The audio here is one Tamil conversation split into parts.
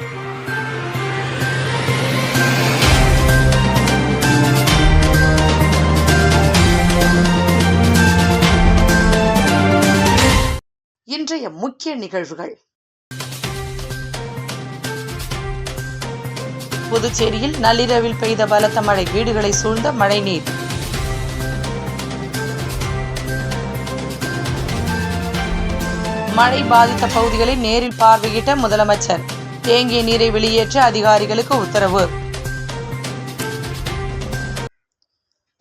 இன்றைய முக்கிய நிகழ்வுகள். புதுச்சேரியில் நள்ளிரவில் பெய்த பலத்த மழை வீடுகளை சூழ்ந்த மழைநீர் மழை பாதித்த பகுதிகளை நேரில் பார்வையிட்ட முதலமைச்சர். தேங்கிய நீரை வெளியேற்ற அதிகாரிகளுக்கு உத்தரவு.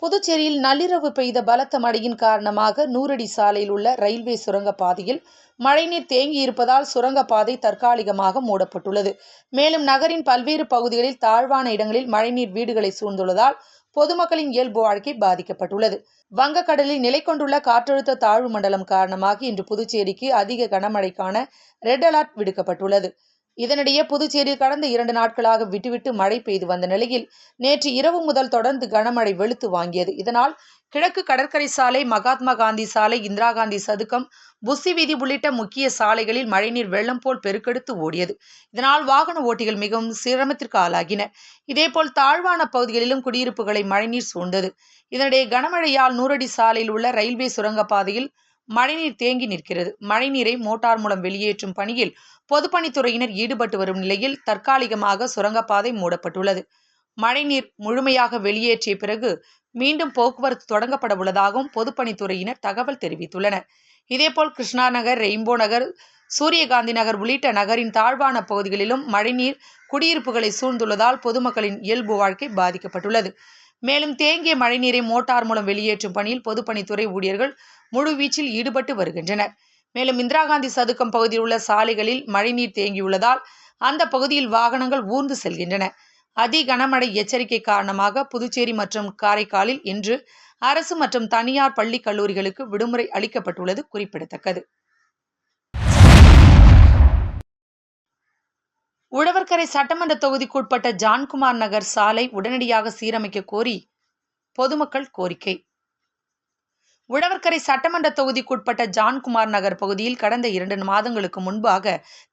புதுச்சேரியில் நள்ளிரவு பெய்த பலத்த மழையின் காரணமாக நூறடி சாலையில் உள்ள ரயில்வே சுரங்கப்பாதையில் மழைநீர் தேங்கியிருப்பதால் சுரங்கப்பாதை தற்காலிகமாக மூடப்பட்டுள்ளது. மேலும் நகரின் பல்வேறு பகுதிகளில் தாழ்வான இடங்களில் மழைநீர் வீடுகளை சூழ்ந்துள்ளதால் பொதுமக்களின் இயல்பு வாழ்க்கை பாதிக்கப்பட்டுள்ளது. வங்கக்கடலில் நிலை கொண்டுள்ள காற்றழுத்த தாழ்வு மண்டலம் காரணமாக இன்று புதுச்சேரிக்கு அதிக கனமழைக்கான ரெட் அலர்ட் விடுக்கப்பட்டுள்ளது. இதனிடையே புதுச்சேரியில் கடந்த இரண்டு நாட்களாக விட்டுவிட்டு மழை பெய்து வந்த நிலையில் நேற்று இரவு முதல் தொடர்ந்து கனமழை வெளுத்து வாங்கியது. இதனால் கிழக்கு கடற்கரை சாலை மகாத்மா காந்தி சாலை இந்திரா காந்தி சதுக்கம் புசி வீதி உள்ளிட்ட முக்கிய சாலைகளில் மழைநீர் வெள்ளம் போல் பெருக்கெடுத்து ஓடியது. இதனால் வாகன ஓட்டிகள் மிகவும் சிரமத்திற்கு ஆளாகினர் இதேபோல் தாழ்வான பகுதிகளிலும் குடியிருப்புகளை மழைநீர் சூழ்ந்தது. இதனிடையே கனமழையால் நூறடி சாலையில் உள்ள ரயில்வே சுரங்கப்பாதையில் மழைநீர் தேங்கி நிற்கிறது. மழைநீரை மோட்டார் மூலம் வெளியேற்றும் பணியில் பொதுப்பணித்துறையினர் ஈடுபட்டு வரும் நிலையில் தற்காலிகமாக சுரங்கப்பாதை மூடப்பட்டுள்ளது. மழைநீர் முழுமையாக வெளியேற்றிய பிறகு மீண்டும் போக்குவரத்து தொடங்கப்பட உள்ளதாகவும் பொதுப்பணித்துறையினர் தகவல் தெரிவித்துள்ளனர். இதேபோல் கிருஷ்ணா நகர் ரெயின்போ நகர் சூரியகாந்தி நகர் உள்ளிட்ட நகரின் தாழ்வான பகுதிகளிலும் மழைநீர் குடியிருப்புகளை சூழ்ந்துள்ளதால் பொதுமக்களின் இயல்பு வாழ்க்கை பாதிக்கப்பட்டுள்ளது. மேலும் தேங்கிய மழைநீரை மோட்டார் மூலம் வெளியேற்றும் பணியில் பொதுப்பணித்துறை ஊழியர்கள் முழுவீச்சில் ஈடுபட்டு வருகின்றனர். மேலும் இந்திரா காந்தி சதுக்கம் பகுதியில் உள்ள சாலைகளில் மழைநீர் தேங்கியுள்ளதால் அந்த பகுதியில் வாகனங்கள் ஊர்ந்து செல்கின்றன. அதி கனமழை எச்சரிக்கை காரணமாக புதுச்சேரி மற்றும் காரைக்காலில் இன்று அரசு மற்றும் தனியார் பள்ளி கல்லூரிகளுக்கு விடுமுறை அளிக்கப்பட்டுள்ளது குறிப்பிடத்தக்கது. உழவர்கரை சட்டமன்ற தொகுதிக்குட்பட்ட ஜான்குமார் நகர் சாலை உடனடியாக சீரமைக்க கோரி பொதுமக்கள் கோரிக்கை. உழவர்கரை சட்டமன்ற தொகுதிக்குட்பட்ட ஜான்குமார் நகர் பகுதியில் கடந்த இரண்டு மாதங்களுக்கு முன்பாக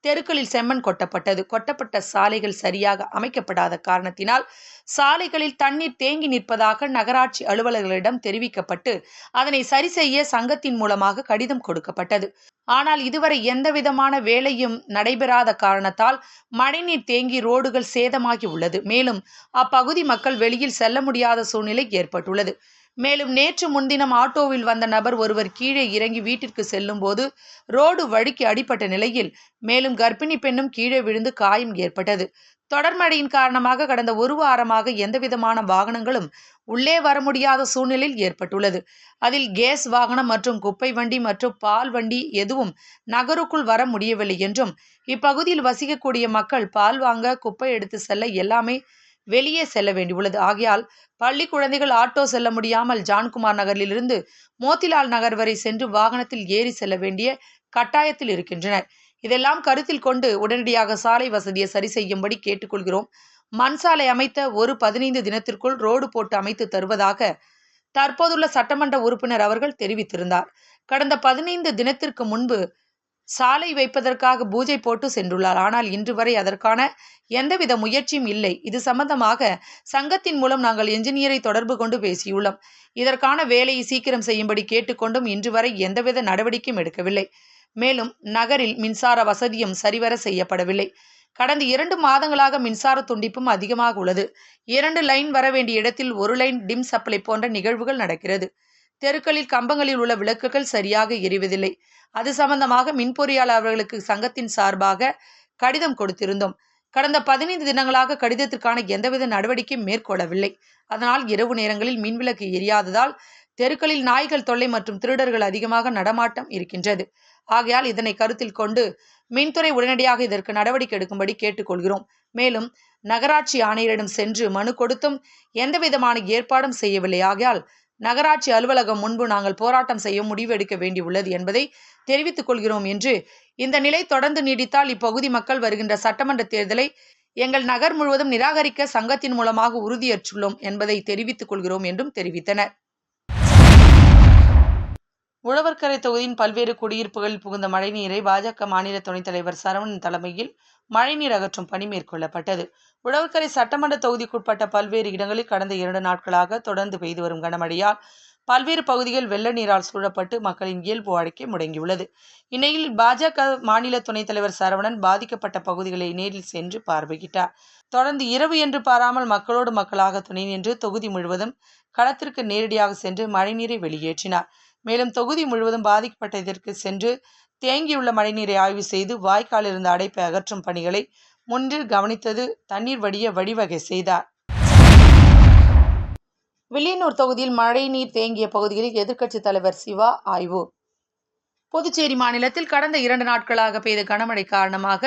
தெருக்களில் செம்மண் கொட்டப்பட்டது. கொட்டப்பட்ட சாலைகள் சரியாக அமைக்கப்படாத காரணத்தினால் சாலைகளில் தண்ணீர் தேங்கி நிற்பதாக நகராட்சி அலுவலர்களிடம் தெரிவிக்கப்பட்டு அதனை சரி செய்ய சங்கத்தின் மூலமாக கடிதம் கொடுக்கப்பட்டது. ஆனால் இதுவரை எந்தவிதமான வேலையும் நடைபெறாத காரணத்தால் மழைநீர் தேங்கி ரோடுகள் சேதமாகி உள்ளது. மேலும் அப்பகுதி மக்கள் வெளியில் செல்ல முடியாத சூழ்நிலை ஏற்பட்டுள்ளது. மேலும் நேற்று முன்தினம் ஆட்டோவில் வந்த நபர் ஒருவர் கீழே இறங்கி வீட்டிற்கு செல்லும்போது ரோடு வழுக்கி அடிப்பட்ட நிலையில் மேலும் கர்ப்பிணி பெண்ணும் கீழே விழுந்து காயம் ஏற்பட்டது. தொடர் மழையின் காரணமாக கடந்த ஒரு வாரமாக எந்தவிதமான வாகனங்களும் உள்ளே வர முடியாத சூழ்நிலையில் ஏற்பட்டுள்ளது. அதில் கேஸ் வாகனம் மற்றும் குப்பை வண்டி மற்றும் பால் வண்டி எதுவும் நகருக்குள் வர முடியவில்லை என்றும் இப்பகுதியில் வசிக்கக்கூடிய மக்கள் பால் வாங்க குப்பை எடுத்து செல்ல எல்லாமே வெளியே செல்ல வேண்டியுள்ளது. ஆகையால் பள்ளி குழந்தைகள் ஆட்டோ செல்ல முடியாமல் ஜான்குமார் நகரிலிருந்து மோத்திலால் நகர் வரை சென்று வாகனத்தில் ஏறி செல்ல வேண்டிய கட்டாயத்தில் இருக்கின்றனர். இதெல்லாம் கருத்தில் கொண்டு உடனடியாக சாலை வசதியை சரி செய்யும்படி கேட்டுக்கொள்கிறோம். மண் சாலை அமைத்த ஒரு பதினைந்து தினத்திற்குள் ரோடு போட்டு அமைத்து தருவதாக தற்போதுள்ள சட்டமன்ற உறுப்பினர் அவர்கள் தெரிவித்திருந்தார். கடந்த பதினைந்து தினத்திற்கு முன்பு சாலை வைப்பதற்காக பூஜை போட்டு சென்றுள்ளார். ஆனால் இன்று வரை அதற்கான எந்தவித முயற்சியும் இல்லை. இது சம்பந்தமாக சங்கத்தின் மூலம் நாங்கள் என்ஜினியரை தொடர்பு கொண்டு பேசியுள்ளோம். இதற்கான வேலையை சீக்கிரம் செய்யும்படி கேட்டுக்கொண்டும் இன்று வரை எந்தவித நடவடிக்கையும் எடுக்கவில்லை. மேலும் நகரில் மின்சார வசதியும் சரிவர செய்யப்படவில்லை. கடந்த இரண்டு மாதங்களாக மின்சார துண்டிப்பும் அதிகமாக உள்ளது. இரண்டு லைன் வர வேண்டிய இடத்தில் ஒரு லைன் டிம் சப்ளை போன்ற நிகழ்வுகள் நடக்கிறது. தெருக்களில் கம்பங்களில் உள்ள விளக்குகள் சரியாக எரிவதில்லை. அது சம்பந்தமாக மின் பொறியாளர் அவர்களுக்கு சங்கத்தின் சார்பாக கடிதம் கொடுத்திருந்தோம். கடந்த பதினைந்து தினங்களாக கடிதத்திற்கான எந்தவித நடவடிக்கையும் மேற்கொள்ளவில்லை. அதனால் இரவு நேரங்களில் மின்விளக்கு எரியாததால் தெருக்களில் நாய்கள் தொல்லை மற்றும் திருடர்கள் அதிகமாக நடமாட்டம் இருக்கின்றது. ஆகையால் இதனை கருத்தில் கொண்டு மின்துறை உடனடியாக இதற்கு நடவடிக்கை எடுக்கும்படி கேட்டுக்கொள்கிறோம். மேலும் நகராட்சி ஆணையரிடம் சென்று மனு கொடுத்தும் எந்தவிதமான ஏற்பாடும் செய்யவில்லை. ஆகையால் நகராட்சி அலுவலகம் முன்பு நாங்கள் போராட்டம் செய்ய முடிவெடுக்க வேண்டியுள்ளது என்பதை தெரிவித்துக் கொள்கிறோம் என்று இந்த நிலை தொடர்ந்து நீடித்தால் இப்பகுதி மக்கள் வருகின்ற சட்டமன்ற தேர்தலை எங்கள் நகர் முழுவதும் நிராகரிக்க சங்கத்தின் மூலமாக உறுதியேற்றுள்ளோம் என்பதை தெரிவித்துக் கொள்கிறோம் என்றும் தெரிவித்தனர். உழவர்கரை தொகுதியின் பல்வேறு குடியிருப்புகளில் புகுந்த மழைநீரை பாஜக மாநில துணைத் தலைவர் சரவணன் தலைமையில் மழைநீர் அகற்றும் பணி மேற்கொள்ளப்பட்டது. உழவர்கரை சட்டமன்ற தொகுதிக்குட்பட்ட பல்வேறு இடங்களில் கடந்த இரண்டு நாட்களாக தொடர்ந்து பெய்து வரும் கனமழையால் பல்வேறு பகுதிகள் வெள்ள நீரால் சூழப்பட்டு மக்களின் இயல்பு வாழ்க்கை முடங்கியுள்ளது. இந்நிலையில் பாஜக மாநில துணைத் தலைவர் சரவணன் பாதிக்கப்பட்ட பகுதிகளை நேரில் சென்று பார்வையிட்டார். தொடர்ந்து இரவு என்று பாராமல் மக்களோடு மக்களாக துணை நின்று தொகுதி முழுவதும் களத்திற்கு நேரடியாக சென்று மழைநீரை வெளியேற்றினார். மேலும் தொகுதி முழுவதும் பாதிக்கப்பட்ட இதற்கு சென்று தேங்கியுள்ள மழைநீரை ஆய்வு செய்து வாய்க்காலில் இருந்த அடைப்பை அகற்றும் பணிகளை முன்றில் கவனித்தது தண்ணீர் வடிய வழிவகை செய்தார். வில்லியனூர் தொகுதியில் மழைநீர் தேங்கிய பகுதிகளில் எதிர்க்கட்சித் தலைவர் சிவா ஆய்வு. புதுச்சேரி மாநிலத்தில் கடந்த இரண்டு நாட்களாக பெய்த கனமழை காரணமாக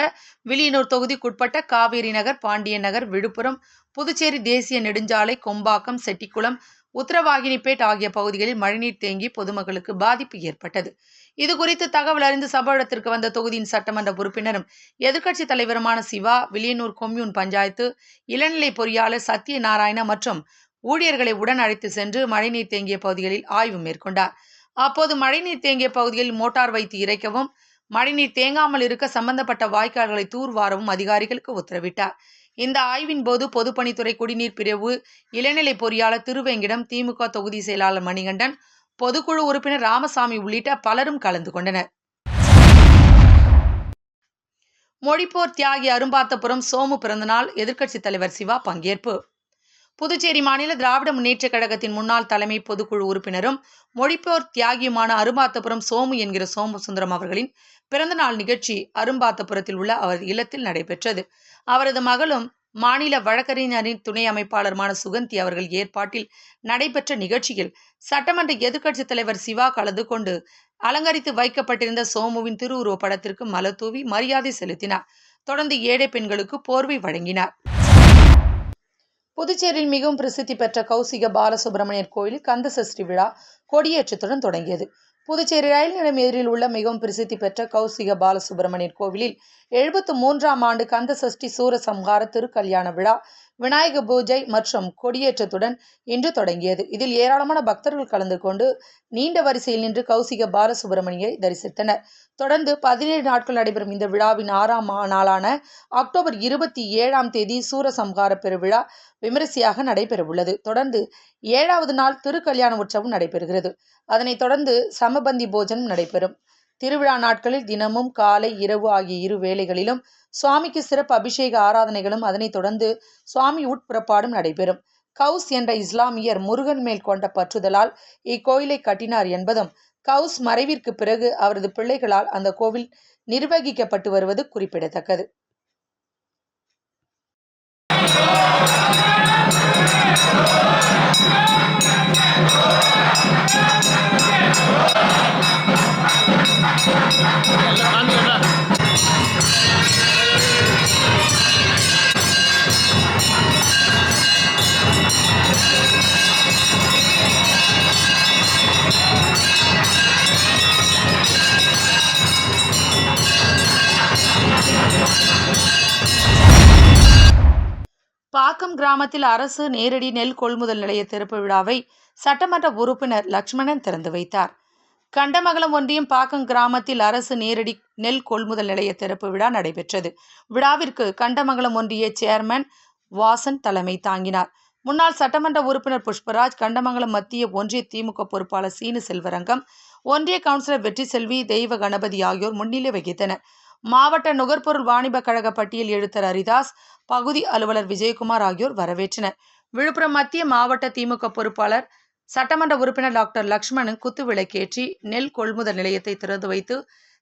வில்லியனூர் தொகுதிக்குட்பட்ட காவேரி நகர் பாண்டியன் நகர் விழுப்புரம் புதுச்சேரி தேசிய நெடுஞ்சாலை கொம்பாக்கம் செட்டிக்குளம் உத்தரவாகினிப்பேட் ஆகிய பகுதிகளில் மழைநீர் தேங்கி பொதுமக்களுக்கு பாதிப்பு ஏற்பட்டது. இது குறித்து தகவல் அறிந்து சம்பவ இடத்திற்கு வந்த தொகுதியின் சட்டமன்ற உறுப்பினரும் எதிர்க்கட்சித் தலைவருமான சிவா வில்லியனூர் கொம்யூன் பஞ்சாயத்து இளநிலை பொறியாளர் சத்யநாராயண மற்றும் ஊழியர்களை உடன் அழைத்து சென்று மழைநீர் தேங்கிய பகுதிகளில் ஆய்வு மேற்கொண்டார். அப்போது மழைநீர் தேங்கிய பகுதிகளில் மோட்டார் வைத்து இறைக்கவும் மழைநீர் தேங்காமல் இருக்க சம்பந்தப்பட்ட வாய்க்கால்களை தூர்வாரவும் அதிகாரிகளுக்கு உத்தரவிட்டார். இந்த ஆய்வின் போது பொதுப்பணித்துறை குடிநீர் பிரிவு இளநிலை பொறியாளர் திருவேங்கிடம் திமுக தொகுதி செயலாளர் மணிகண்டன் பொதுக்குழு உறுப்பினர் ராமசாமி உள்ளிட்ட பலரும் கலந்து கொண்டனர். மொழிப்போர் தியாகி அரும்பாத்தபுரம் சோமு பிறந்தநாள் எதிர்க்கட்சித் தலைவர் சிவா பங்கேற்பு. புதுச்சேரி மாநில திராவிட முன்னேற்றக் கழகத்தின் முன்னாள் தலைமை பொதுக்குழு உறுப்பினரும் மொழிப்போர் தியாகியுமான அரும்பாத்தபுரம் சோமு என்கிற சோமு சுந்தரம் அவர்களின் பிறந்தநாள் நிகழ்ச்சி அரும்பாத்தபுரத்தில் உள்ள அவரது இல்லத்தில் நடைபெற்றது. அவரது மகளும் மாநில வழக்கறிஞரின் துணை அமைப்பாளருமான சுகந்தி அவர்கள் ஏற்பாட்டில் நடைபெற்ற நிகழ்ச்சியில் சட்டமன்ற எதிர்க்கட்சித் தலைவர் சிவா கலந்து கொண்டு அலங்கரித்து வைக்கப்பட்டிருந்த சோமுவின் திருவுருவப் படத்திற்கு மலத்தூவி மரியாதை செலுத்தினார். தொடர்ந்து ஏழை பெண்களுக்கு போர்வை வழங்கினார். புதுச்சேரியில் மிகவும் பிரசித்தி பெற்ற கௌசிக பாலசுப்பிரமணியர் கோயிலில் கந்த சஷ்டி விழா கொடியேற்றத்துடன் தொடங்கியது. புதுச்சேரி ரயில் நிலையம் எதிரில் உள்ள மிகவும் பிரசித்தி பெற்ற கௌசிக பாலசுப்பிரமணியர் கோவிலில் எழுபத்து மூன்றாம் ஆண்டு கந்த சஷ்டி சூரசம்ஹார திருக்கல்யாண விழா விநாயக பூஜை மற்றும் கொடியேற்றத்துடன் இன்று தொடங்கியது. இதில் ஏராளமான பக்தர்கள் கலந்து கொண்டு நீண்ட வரிசையில் நின்று கௌசிக பாலசுப்பிரமணியை தரிசித்தனர். தொடர்ந்து பதினேழு நாட்கள் நடைபெறும் இந்த விழாவின் ஆறாம் நாளான அக்டோபர் இருபத்தி ஏழாம் தேதி சூரசம்ஹார பெருவிழா விமரிசையாக நடைபெறவுள்ளது. தொடர்ந்து ஏழாவது நாள் திருக்கல்யாண உற்சவம் நடைபெறுகிறது. அதனைத் தொடர்ந்து சமபந்தி போஜனம் நடைபெறும். திருவிழா நாட்களில் தினமும் காலை இரவு ஆகிய இரு வேளைகளிலும் சுவாமிக்கு சிறப்பு அபிஷேக ஆராதனைகளும் அதனைத் தொடர்ந்து சுவாமி உட்புறப்பாடும் நடைபெறும். கவுஸ் என்ற இஸ்லாமியர் முருகன் மேல் கொண்ட பற்றுதலால் இக்கோயிலை கட்டினார் என்பதும் கவுஸ் மறைவிற்கு பிறகு அவரது பிள்ளைகளால் அந்த கோவில் நிர்வகிக்கப்பட்டு வருவது குறிப்பிடத்தக்கது. கிராமத்தில் அரசு நேரடி நெல் கொள்முதல் நிலைய திறப்பு விழாவை சட்டமன்ற உறுப்பினர் லட்சுமணன் திறந்து வைத்தார். கண்டமங்கலம் ஒன்றியம் பாக்கம் கிராமத்தில் அரசு நேரடி நெல் கொள்முதல் நிலைய திறப்பு விழா நடைபெற்றது. விழாவிற்கு கண்டமங்கலம் ஒன்றிய சேர்மன் வாசன் தலைமை தாங்கினார். முன்னாள் சட்டமன்ற உறுப்பினர் புஷ்பராஜ் கண்டமங்கலம் மத்திய ஒன்றிய திமுக பொறுப்பாளர் சீனு செல்வரங்கம் ஒன்றிய கவுன்சிலர் வெற்றி செல்வி தெய்வ கணபதி ஆகியோர் முன்னிலை வகித்தனர். மாவட்ட நுகர்பொருள் வாணிப கழக பட்டியல் எழுத்தர் ஹரிதாஸ் பகுதி அலுவலர் விஜயகுமார் ஆகியோர் வரவேற்றனர். விழுப்புரம் மத்திய மாவட்ட திமுக பொறுப்பாளர் சட்டமன்ற உறுப்பினர் டாக்டர் லக்ஷ்மணன் குத்து விளக்கேற்றி நெல் கொள்முதல் நிலையத்தை திறந்து வைத்து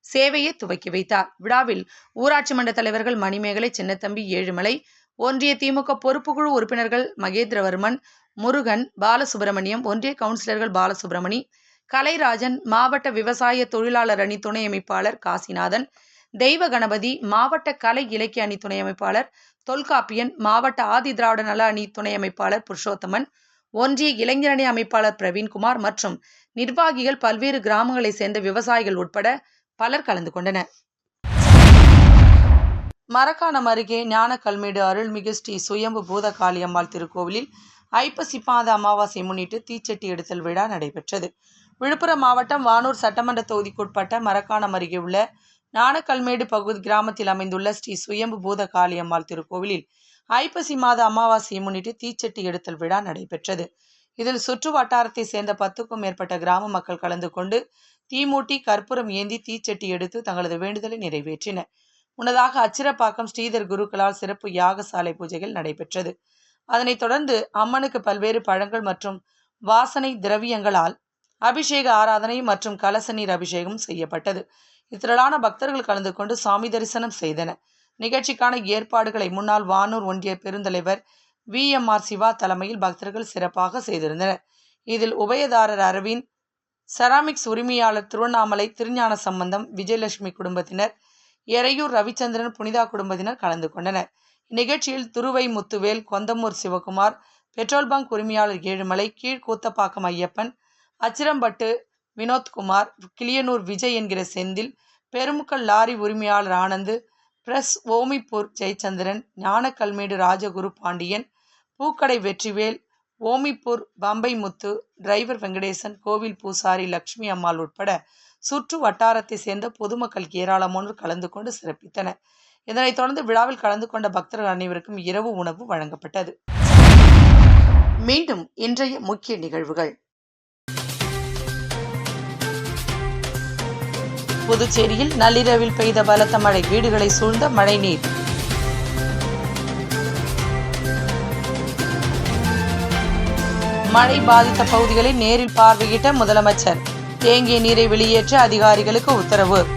சேவையை துவக்கி வைத்தார். விழாவில் ஊராட்சி மன்ற தலைவர்கள் மணிமேகலை சின்னத்தம்பி ஏழுமலை ஒன்றிய திமுக பொறுப்புக்குழு உறுப்பினர்கள் மகேந்திரவர்மன் முருகன் பாலசுப்பிரமணியம் ஒன்றிய கவுன்சிலர்கள் பாலசுப்பிரமணி கலைராஜன் மாவட்ட விவசாய தொழிலாளர் அணி துணை அமைப்பாளர் காசிநாதன் தெய்வ கணபதி மாவட்ட கலை இலக்கிய அணி துணை அமைப்பாளர் தொல்காப்பியன் மாவட்ட ஆதி திராவிட நல அணி துணை அமைப்பாளர் புருஷோத்தமன் ஒன்றிய இளைஞரணி அமைப்பாளர் பிரவீன்குமார் மற்றும் நிர்வாகிகள் பல்வேறு கிராமங்களைச் சேர்ந்த விவசாயிகள் உட்பட பலர் கலந்து கொண்டனர். மரக்காணம் அருகே ஞானக்கல்மேடு அருள்மிகு ஸ்ரீ சுயம்பு பூதகாளியம்மாள் திருக்கோவிலில் ஐப்பசி மாத அமாவாசை முன்னிட்டு தீச்சட்டி எடுத்தல் விழா நடைபெற்றது. விழுப்புரம் மாவட்டம் வானூர் சட்டமன்ற தொகுதிக்குட்பட்ட மரக்காணம் அருகே உள்ள ஞானக்கல்மேடு பகுதி கிராமத்தில் அமைந்துள்ள ஸ்ரீ சுயம்பு பூத காளியம்மாள் திருக்கோவிலில் ஐப்பசி மாத அமாவாசையை முன்னிட்டு தீச்சட்டி எடுத்தல் விழா நடைபெற்றது. இதில் சுற்று வட்டாரத்தை சேர்ந்த பத்துக்கும் மேற்பட்ட கிராம மக்கள் கலந்து கொண்டு தீமூட்டி கற்பூரம் ஏந்தி தீச்சட்டி எடுத்து தங்களது வேண்டுதலை நிறைவேற்றினர் முன்னதாக அச்சிரப்பாக்கம் ஸ்ரீதர் குருக்களால் சிறப்பு யாகசாலை பூஜைகள் நடைபெற்றது. அதனைத் தொடர்ந்து அம்மனுக்கு பல்வேறு பழங்கள் மற்றும் வாசனை திரவியங்களால் அபிஷேக ஆராதனை மற்றும் கலசநீர் அபிஷேகம் செய்யப்பட்டது. இத்திரளான பக்தர்கள் கலந்து கொண்டு சாமி தரிசனம் செய்தனர். நிகழ்ச்சிக்கான ஏற்பாடுகளை முன்னாள் வானூர் ஒன்றிய பெருந்தலைவர் வி. எம். ஆர். சிவா தலைமையில் பக்தர்கள் சிறப்பாக செய்திருந்தனர். இதில் உபயதாரர் அரவிந்த் செராமிக்ஸ் உரிமையாளர் திருவண்ணாமலை திருஞான சம்பந்தம் விஜயலட்சுமி குடும்பத்தினர் எறையூர் ரவிச்சந்திரன் புனிதா குடும்பத்தினர் கலந்து கொண்டனர். இந்நிகழ்ச்சியில் துருவை முத்துவேல் கொந்தமூர் சிவகுமார் பெட்ரோல் பங்க் உரிமையாளர் ஏழுமலை கீழ்கூத்தப்பாக்கம் ஐயப்பன் அச்சிரம்பட்டு வினோத்குமார் கிளியனூர் விஜய் என்கிற செந்தில் பெருமுக்கல் லாரி உரிமையாளர் ஆனந்து பிரஸ் ஓமிப்பூர் ஜெயச்சந்திரன் ஞானக்கல்மேடு ராஜகுரு பாண்டியன் பூக்கடை வெற்றிவேல் ஓமிப்பூர் பம்பை முத்து டிரைவர் வெங்கடேசன் கோவில் பூசாரி லக்ஷ்மி அம்மாள் உட்பட சுற்று வட்டாரத்தை சேர்ந்த பொதுமக்கள் ஏராளமானோர் கலந்து கொண்டு சிறப்பித்தனர். இதனைத் தொடர்ந்து விழாவில் கலந்து கொண்ட பக்தர்கள் அனைவருக்கும் இரவு உணவு வழங்கப்பட்டது. மீண்டும் இன்றைய முக்கிய நிகழ்வுகள். புதுச்சேரியில் நள்ளிரவில் பெய்த பலத்த மழை. வீடுகளை சூழ்ந்த மழைநீர் மழை பாதித்த பகுதிகளை நேரில் பார்வையிட்ட முதலமைச்சர். தேங்கிய நீரை வெளியேற்ற அதிகாரிகளுக்கு உத்தரவு.